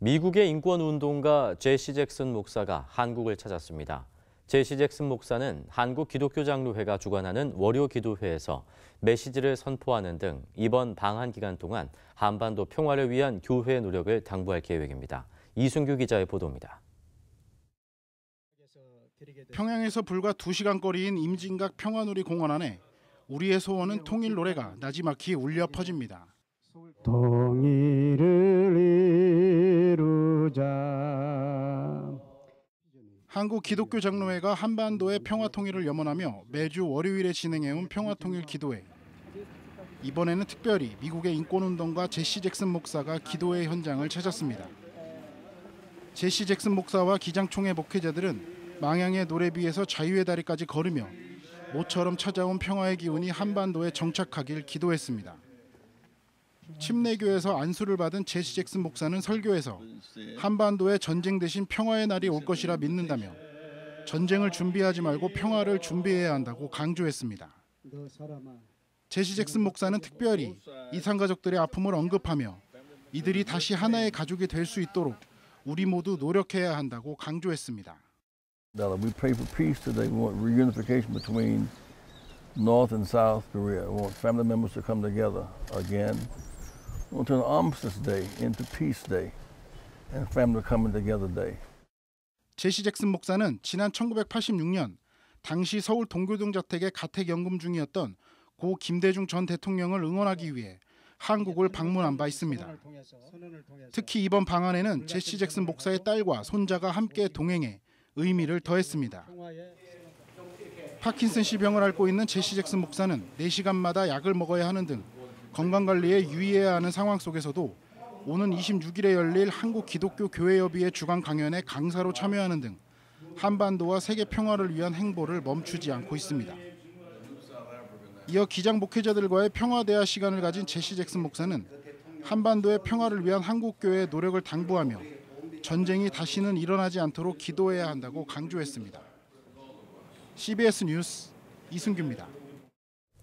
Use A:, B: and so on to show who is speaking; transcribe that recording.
A: 미국의 인권운동가 제시 잭슨 목사가 한국을 찾았습니다. 제시 잭슨 목사는 한국 기독교 장로회가 주관하는 월요 기도회에서 메시지를 선포하는 등 이번 방한 기간 동안 한반도 평화를 위한 교회의 노력을 당부할 계획입니다. 이순규 기자의 보도입니다.
B: 평양에서 불과 2시간 거리인 임진각 평화누리 공원 안에 우리의 소원은 통일 노래가 나지막히 울려 퍼집니다.
C: 통일을 이루자
B: 한국 기독교 장로회가 한반도의 평화 통일을 염원하며 매주 월요일에 진행해온 평화 통일 기도회. 이번에는 특별히 미국의 인권운동가 제시 잭슨 목사가 기도회 현장을 찾았습니다. 제시 잭슨 목사와 기장총회 목회자들은 망향의 노래비에서 자유의 다리까지 걸으며 모처럼 찾아온 평화의 기운이 한반도에 정착하길 기도했습니다. 침례교에서 안수를 받은 제시 잭슨 목사는 설교에서 한반도에 전쟁 대신 평화의 날이 올 것이라 믿는다며 전쟁을 준비하지 말고 평화를 준비해야 한다고 강조했습니다. 제시 잭슨 목사는 특별히 이산 가족들의 아픔을 언급하며 이들이 다시 하나의 가족이 될 수 있도록 우리 모두 노력해야 한다고 강조했습니다.
D: We pray for peace today. We want reunification between North and South Korea. We want family members to come together again. We want to turn Armistice Day into Peace Day and family coming together day.
B: 제시 잭슨 목사는 지난 1986년 당시 서울 동교동 자택에 가택 연금 중이었던 고 김대중 전 대통령을 응원하기 위해 한국을 방문한 바 있습니다. 특히 이번 방안에는 제시 잭슨 목사의 딸과 손자가 함께 동행해 의미를 더했습니다. 파킨슨 씨 병을 앓고 있는 제시 잭슨 목사는 4시간마다 약을 먹어야 하는 등 건강 관리에 유의해야 하는 상황 속에서도 오는 26일에 열릴 한국 기독교 교회협의회 주간 강연에 강사로 참여하는 등 한반도와 세계 평화를 위한 행보를 멈추지 않고 있습니다. 이어 기장 목회자들과의 평화 대화 시간을 가진 제시 잭슨 목사는 한반도의 평화를 위한 한국 교회의 노력을 당부하며 전쟁이 다시는 일어나지 않도록 기도해야 한다고 강조했습니다. CBS 뉴스 이승규입니다.